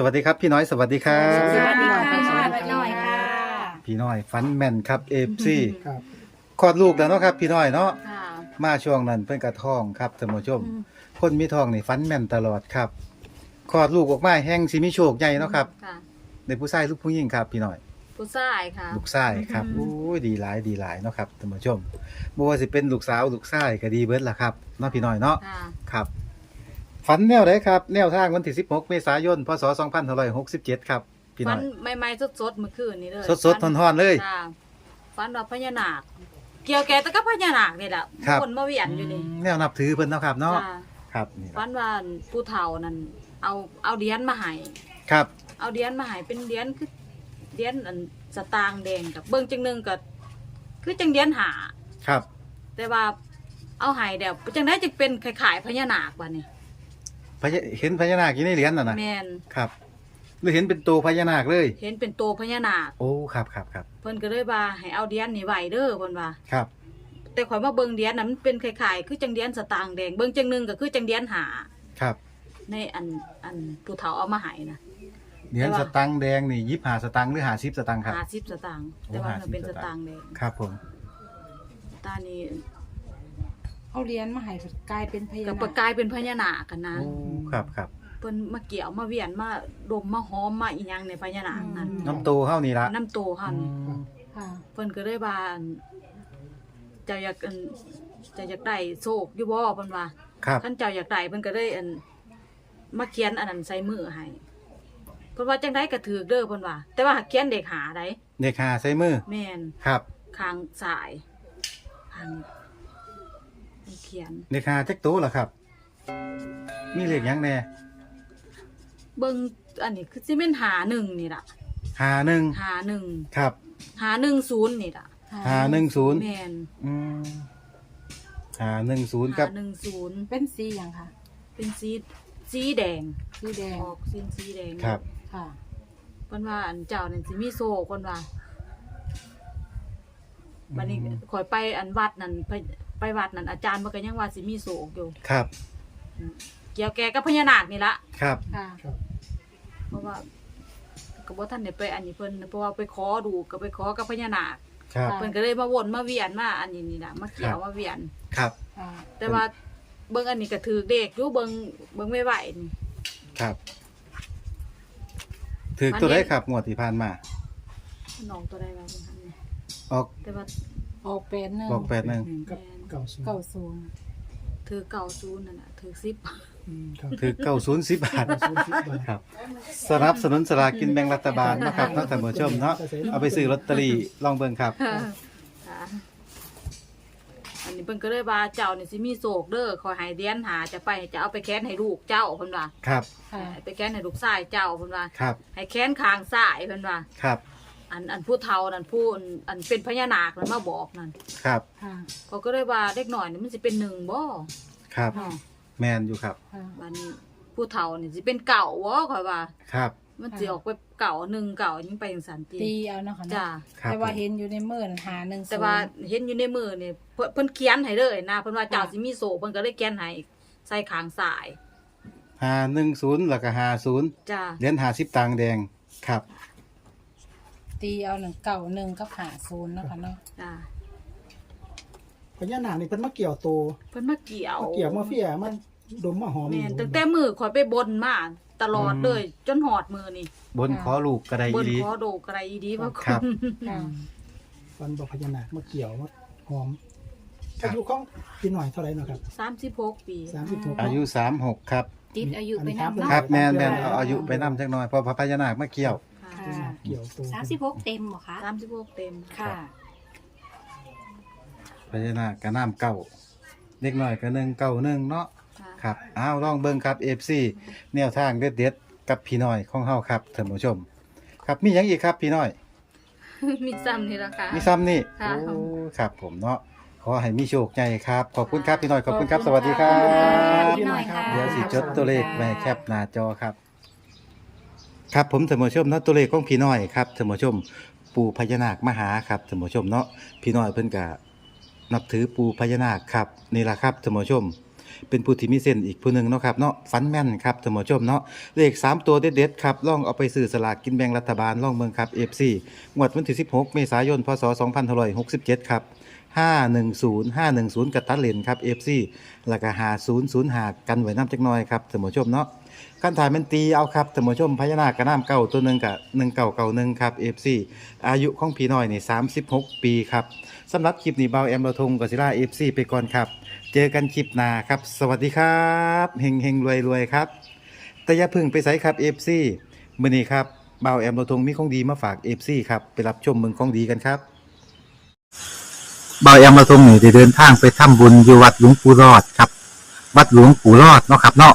สวัสดีครับพี่น้อยสวัสดีครัสวัสดีบ ค่ะสวัสดีป้าน้อยค่ะ พี่น้อยฟันแม่นครับเอฟซีครับ คลอดลูกแล้วเนาะครับ พี่น้อยเนาะค่ะ มาช่วงนั้นเพิ่นกระท้องครับท่านผู้ชม คนมีทองนี่ฟันแม่นตลอดครับคลอดลูกออกมาแห้งสิมีโชคใหญ่เนาะครับค่ะ ในผู้ชายลูกผู้หญิงครับ พี่น้อย ผู้ชายค่ะ ลูกชายครับอืมโอ้ยดีหลายดีหลายเนาะครับท่านผู้ชมบ่ว่าสิเป็นลูกสาวลูกชายก็ดีเบิดล่ะครับเนาะพี่น้อยเนาะค่ะ ครับ ฝันแนวไหนครับ แนวทางวันที่ 16 เมษายน พศ 2567 ครับ พี่ฟัน้นอยใหม่ๆสดๆเมื่อคืนนี้เลยสดๆทอนๆเลยค่ะฟันว่าพญานาค เกี่ยวแก่แตะกับพญานาคนี่แหละครับ คนมาเวียนอยู่นี่แนวนับถือเพิ่นเนาะครับเนาะ จ้าครับนี่ฟัล่ะนว่าผู้เฒ่านั่นเอาเอาเหรียญมาให้ครับ เอาเหรียญมาให้เป็นเหรียญคือเหรียญอันสตางค์แดงกับเบิ่งจังหนึงก็คือจังเหรียญหา ครับ แต่ว่าเอาให้เดี๋ยวจังได้จึงเป็นคล้ายๆพญานาคบัดนี้ พญาเห็นพญานาคอยู่ในเหรียญน่ะนะแม่นครับหรือเห็นเป็นตัวพญานาคเลย เห็นเป็นตัวพญานาคโอ้ครับครับครับเพิ่นก็เลยว่าให้เอาเหรียญนี่ไว้เด้อเพิ่นว่า ครับแต่ข่อยมาเบิ่งเหรียญนั้นมันเป็นคล้ายๆคือจังเหรียญสตางค์แดงเบิ่งจังหนึงก็คือจังเหรียญหาครับในอันอันผู้เฒ่าเอามาให้นะ เหรียญแต่ว่า สตังค์แดงนี่ยิบหาสตังค์หรือหาสิบสตังค์ครับ50สตางค์โอ้แต่ว่ามัน50เป็นสสตาตางงค์ค์แดง ครับผมตานี้ เอาเหรียญมาให้กลายเป็นพญาก็นาประคกายเป็นพญานาคกันนะโอ้ครับครับเพิ่นมาเกี่ยวมาเวียนมาดมมาหอมมาอีหยังในพญานาคนั้นน้ำโตเฮานี่ละน้ำโตหั่นอืมค่ะ เพิ่นก็เลยว่าอั่นเจ้าอยากอั่นเจ้าอยากได้โชคอยู่บ่เพิ่นว่าครับคันเจ้าอยากได้เพิ่นก็เลยอันมาเขียนอันนั้นใส่มือให้เพิ่นว่าจังได๋ก็ถูกเด้อเพิ่นว่า แต่ว่าเขียนเด็กหาได้เด็กหาใส่มือแม่นครับ ข้างซ้ายข้าง เพิ่นเขียนเด็กหาจักโตเหรอครับ มีเลขหยังแน่เบิ่งอันนี้คือสิเป็นหาหนึ่งนี่ล่ะหาหนึ่งหาหนึ่งครับหาหนึ่งศูนย์นี่ล่ะหาหนึ่งศูนย์แม่นอืมหาหนึ่งศูนย์คหารับหนึ่งศูนย์เป็นสีอย่างค่ะ เป็นสีสีแดงสีแดงออกสีสีแดงครับ ค่ะ เพิ่นว่าอันเจ้านั่นสิมีโซ่เพิ่นว่าบัดนี้ข่อยไปอันวัดนั่นไป ไปวัดนั่นอาจารย์มันก็ยังว่าสิมีโซ่อยู่ครับเกี่ยวแกกับพญานาคนี่ละครับ ค่ะ เพราะว่าก็บ่ทันได้ไปอันนี้เพิ่นเพราะว่าไปขอดูก็ไปขอกับพญานาคครับค่ะเพิ่นก็เลยมาวนมาเวียนมาอันนี้นี่ล่ะมาเกี่ยวครับมาเวียน ครับ ค่ะ แต่ว่าเบิ่งอันนี้ก็ถือเด็กอยู่เบิ่งเบิ่งไม่ไหวนี่ ครับ ถือตัวได้ครับงวดที่ผ่านมา น้องตัวใดว่าเพิ่นทำนี่ออกแต่ว่าออกแปดหนึ่งบอกแปดหนึ่ง กับ เก่าศูนย์เก้าศูนย์ถือเก่าศูนย์นั่นน่ะถือสิบอืมครับถือเก้าศูนย์สิบบาทศูนย์สิบบาท ครับสนับสนุนสลากกินแบ่งรัฐบาลนะครับท่านผู้ชมเนาะเอาไปซื้อลอตเตอรี่ลองเบิ่งครับ ค่ะอันนี้เพิ่นก็เลยว่าเจ้านี่สิมีโศกเด้อขอให้เดียนหาจะไปจะเอาไปแค้นให้ลูกเจ้าเพิ่นว่าครับ ค่ะ ให้ไปแค้นให้ลูกชายเจ้าเพิ่นว่า ครับให้แค้นข้างซ้ายเพิ่นว่า ครับ อันอันผู้เฒ่านั่นผู้อันอันเป็นพญานาคนั่นมาบอกนั่นครับค่ะเขาก็เลยว่าเด็กหน่อยนี่มันสิเป็นหนึ่งบ่ครับอ๋อแมนอยู่ครับ ค่ะ บัดนี้ผู้เฒ่านี่สิเป็นเก่าบ่ข่อยว่า ครับ มันสิออกไปเก่าหนึ่งเก่ายิ่งไปจังสันติตีเอาเนาะค่ะเนาะจ้า ครับแต่ว่าเห็นอยู่ในมือนั่นหาหนึ่งแต่ว่าเห็นอยู่ในมือนี่เพิ่นเพิ่นเขียนให้เลยนะเพิ่นว่าเจ้าสิมีโศกเพิ่นก็เลยเขียนให้ใส่ข้างซ้ายหาหนึ่งศูนย์แล้วก็หาศูนย์จ้า เหรียญหาสิบตังค์แดง ครับ ตีเอาหนึ่งเก้าหนึ่งกับหาศูนย์เนาะค่ะเนาะจ้าพญานาคนี่เพิ่นมาเกี่ยวตัวเพิ่นมาเกี่ยวมาเกี่ยวมาเฟียมันดมมาหอมแม่นตั้งแต่มือข่อยไปบนมาตลอดเลย จนหอดมือนี่บนขอลูกกระไดบอีนหลีคอโดกอะไรอีดีว่าครับค่ะฟันบอกพญานาคมาเกี่ยวมาหอมครับ อายุของพี่หน่อยเท่าไหร่เนาะครับสามสิบหกปี สามสิบหก อายุสามหกครับ ติดอายุไปนับอันนี้เนาะ ครับแมนแมนเอาอายุไปนํจักหน่อยเพอพระพญานาคมาเกี่ยวค่ะ เกี่ยวตัวสามสิบหกเต็มเหรอคะสามสิบหกเต็มค่ะ พญานาคกระน้ำเก่าเล็กน้อยก็หนึ่งเก่าหนึ่งเนาะค่ะครับอ้าวลองเบิ่งครับ FC แนวทางเด็ดๆกับพี่น้อยของเฮาครับท่านผู้ชม ครับมีหยังอีกครับพี่น้อย มีซ้ำนี่ละค่ะมีซ้ำนี่ค่ะโอ้ครับผมเนาะขอให้มีโชคใหญ่ครับ ขอบคุณครับพี่น้อยขอบคุณครับ สวัสดีครัขอบพี่หน่อยค่ะเดี๋ยวสิจดตัวเลขไว้ให้แคปหน้าจอครับ ครับผมท่านผู้ชมเนาะตัวเลขของพี่น้อยครับท่านผู้ชมปู่พญานาคมหาครับท่านผู้ชมเนาะพี่น้อยเพิ่นก็นับถือปู่พญานาคครับนี่ละครับท่านผู้ชม เป็นผู้ที่มีเส้นอีกผู้หนึ่งเนาะครับเนาะฝันแม่นครับท่านผู้ชมเนาะเลข 3 ตัวเด็ดๆครับล่องเอาไปซื้อสลากกินแบ่งรัฐบาลล่องเมืองครับ FC งวดวันที่ 16 เมษายนพศ2567 ครับ510 510 กับตัดเลนครับ FC แล้วก็5005 กันไว้น้ำจักหน่อยครับท่านผู้ชมเนาะ การถ่ายมันตีเอาครับท่านผู้ชมพญานาคกระน้ำเก่าตัวหนึ่งกับ1991ครับ FC อายุของพี่น้อยนี่36ปีครับสำหรับคลิปนี้เบาแอมเราทงกบศิลา FC ไปก่อนครับ เจอกันคลิปหน้าครับ สวัสดีครับเฮงเฮงรวยรวยครับ แต่อย่าพึ่งไปใส่ครับ FC มื้อนี้ครับเบาแอมเราทงมีของดีมาฝาก FC ครับไปรับชมเมืองของดีกันครับเบาแอมมาทรงนี่ได้เดินทางไปทำบุญอยู่วัดหลวงปู่รอดครับ วัดหลวงปู่รอดเนาะครับเนาะ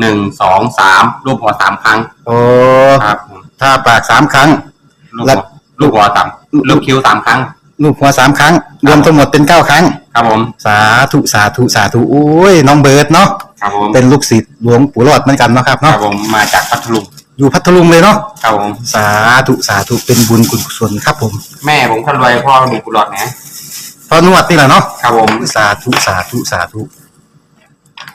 หนึ่งสองสามรูปหัวสามครั้งโอ้ครับผมถ้าปากสามครั้งลูกแล้หัววลูกหัวสามลูกคิ้วสามครั้ง ลูกหัวสามครั้ง รวมทั้งหมดเป็นเก้าครั้ง ครับผมสาธุสาธุสาธุโอ้ยน้องเบิร์ดเนาะครับผมเป็นลูกศิษย์หลวงปู่รอดเหมือนกันเนาะครับครัเนาะบผมมาจากพัทลุงอยู่พัทลุงเลยเนาะครับผมสาธุสาธุเป็นบุญกุศลครับผมแม่ผมคนรวยพ่อมีกุหลาบนะพอนวดนี่แหละเนาะครับผม สาธุสาธุสาธุ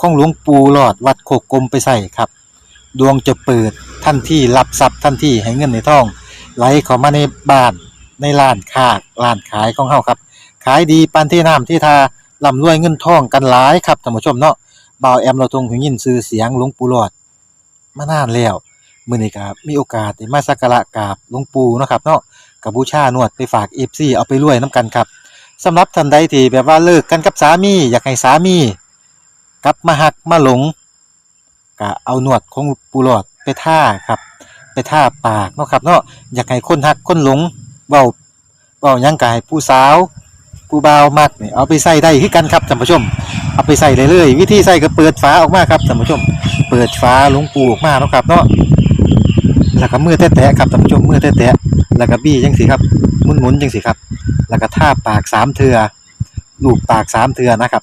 ของหลวงปู่หลอดวัดโคกกลมไปใส่ครับ ดวงจะเปิดทันที่รับทรัพย์ทันที่ให้เงินในท้อง ไหลเข้ามาในบ้านในร้านค้าร้านขายของเฮาครับ ขายดีปานที่น้ำที่ทาร่ำรวยเงินทองกันหลายครับท่านผู้ชมเนาะบ่าวแอมเราทงหูยินชื่อเสียงหลวงปู่หลอดมานานแล้วมื้อนี้ก็มีโอกาสได้มาสักการะกราบหลวงปู่เนาะครับเนาะกับบูชานวดไปฝาก FC เอาไปรวยนํกันครับสำหรับท่านใดที่แบบว่าเลิกกันกับสามี อยากให้สามี กลับมาหักมาหลงก็เอาหนวดของปูหลอดไปท่าครับ ไปท่าปากเนาะครับเนาะอยากให้คนหักคนหลงเบาเบายังกายผู้สาวผู้บ่ามักเนี่ยเอาไปใส่ได้คือกันครับท่านผู้ชม เอาไปใส่เลยเลยวิธีใส่ก็เปิดฝาออกมาครับท่านผู้ชม เปิดฝาหลวงปูออกมาเนาะครับเนาะแล้วก็มือแตะๆครับท่านผู้ชมมือแตะๆแล้วก็บี้จังสิครับหมุนๆจังสิครับ แล้วก็ท่าปากสามเทือลูบปากสามเทือนะครับ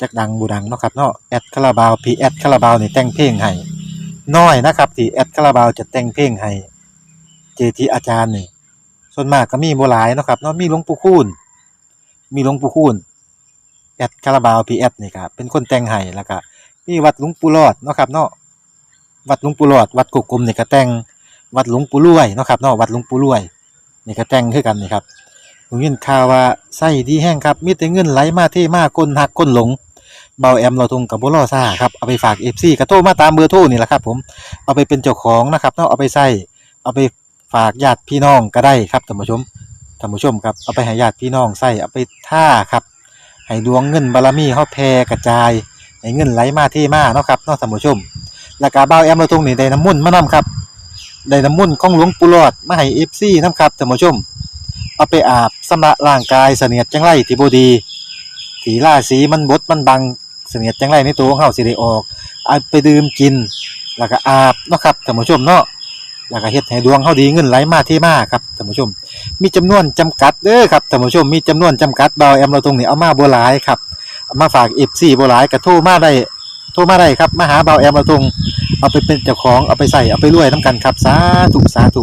จักดังบูดังเนาะครับเนาะแอดคาราบาวพีแอดคาราบาวนี่แต่งเพลงให้น้อยนะครับที่แอดคาราบาวจะแต่งเพลงให้เจทีอาจารย์นี่ส่วนมากก็มีบ่หลายเนาะครับเนาะมีหลวงปู่คูณมีหลวงปู่คูณแอดคาราบาวพีแอดนี่ครับเป็นคนแต่งให้แล้วก็มีวัดหลวงปู่หลอดเนาะครับเนาะวัดหลวงปู่หลอด วัดกุกกลมนี่ก็แต่งวัดหลวงปู่รวยเนาะครับเนาะวัดหลวงปู่รวยนี่ก็แต่งคือกันนี่ครับ ผมยินข่าวว่าไส้ดีแห้งครับมีแต่เงินไหลมาเทมาคนหักคนหลงเบาแอมเราทงกับบุรอซ่าครับเอาไปฝาก FC กระโทรมาตามเบอร์โทรนี่แหละครับ ผมเอาไปเป็นเจ้าของนะครับเนาะเอาไปใส่เอาไปฝากญาติพี่น้องก็ได้ครับท่านผู้ชมท่านผู้ชมครับเอาไปให้ญาติพี่น้องใส่เอาไปท่าครับให้ดวงเงินบารมีเฮาแผ่กระจายให้เงินไหลมาเทมาเนาะครับเนาะท่านผู้ชมแล้วก็เบาแอมเราทงนี่ได้น้ำมุ่นมานํครับได้น้ำมนต์ของหลวงปู่หลอดมาให้เอฟซีน้ำครับท่านผู้ชม เอาไปอาบสำระร่างกายเสนียดจังไรที่บดีถีล่าสีมันบดมันบังเสนียดจังไรในตัวของเฮาสิได้ออกเอาไปดื่มกิน แล้วก็อาบเนาะครับท่านผู้ชมเนาะแล้วก็เฮ็ดให้ดวงเฮาดีเงินไหลมาเทมาครับท่านผู้ชม มีจำนวนจำกัดเด้อครับท่านผู้ชมมีจำนวนจำกัดเบาแอมเราตรงนี้เอามาบ่หลายครับเอามาฝาก FC บ่หลายก็โทรมาได้โทรมาได้ครับมาหาเบาแอมเราตรงเอาไปเป็นเจ้าของเอาไปใส่เอาไปรวยน้ำกันครับสาธุสาธุ